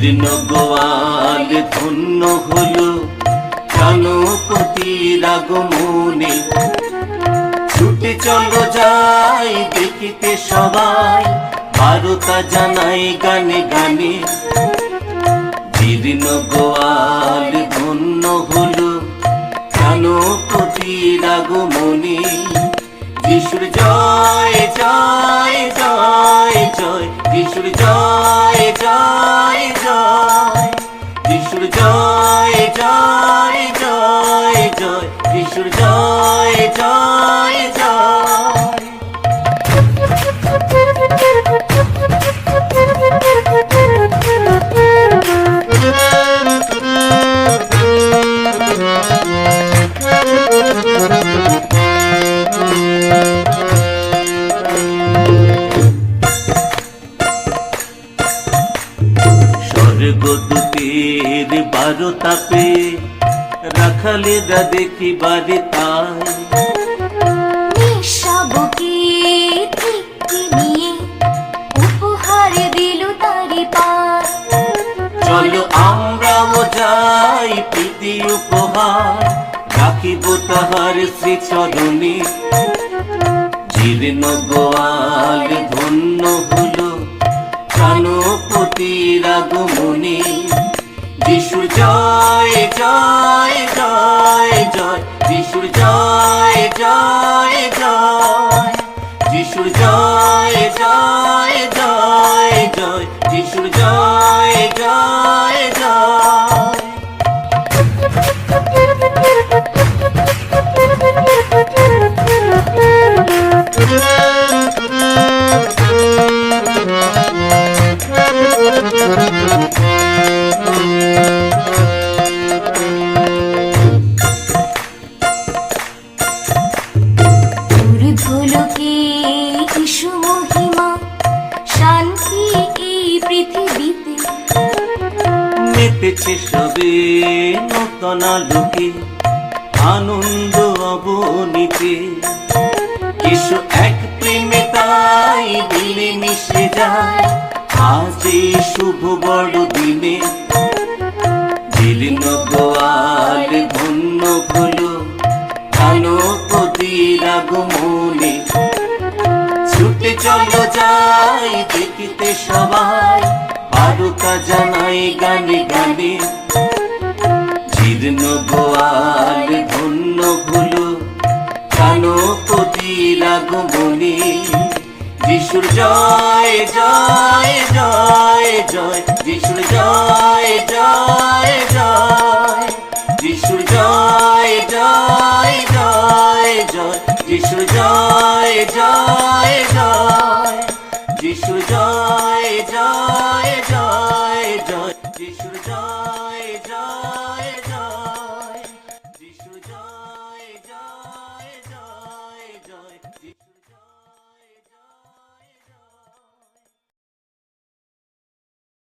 জীর্ণ গোয়াল ধন্য হলো গণপতির আগমনে। ছুটে চলো যাই, দেখিতে সবাই ভারতা জানাই গানে গানে। জীর্ণ গোয়াল ধন্য হলো গণপতির আগমনে। যিশুর জয় জয় যিশুর জয় জয় জয়। যিশুর জয় জয় জয় জয়। যিশুর জয় জয় জয়। স্বর্গদূতের বারো তাপে রাখালেরা দেখিবারে তাই। নিঃশাবকে তৃপ্তি নিয়ে উপহার দিল তারি পার। চলো আমরাও যাই প্রীতি উপহার রাখিব তাহার শ্রী চরণে জীর্ণ গোয়াল ধন্য হলো আগমনে। যিশুর জয় জয় জয় জয়। যিশু জয় জয় জয়। যিশু জয় জয় জয় জয়। জয় জয় পৃথিবীতে মেতেছে সবে নূতন লোকে আনন্দ অবনীতে। এসো এক প্রেমে তাই মিলে মিশে যায়। আজ এই শুভ বড় দিনে। জীর্ণ গোয়াল ধন্য হলো গণপতির আগমনে। ছুটে চলো যাই, দেখিতে সবাই। বারোটা জানাই গানে গানে জীর্ণ গোয়াল, ধন্য হলো গণপতির আগমনে যিশুর জয় জয় জয় জয়, যিশুর জয় জয় জয়, যিশুর জয় জয় জয় জয়, যিশুর জয় জয়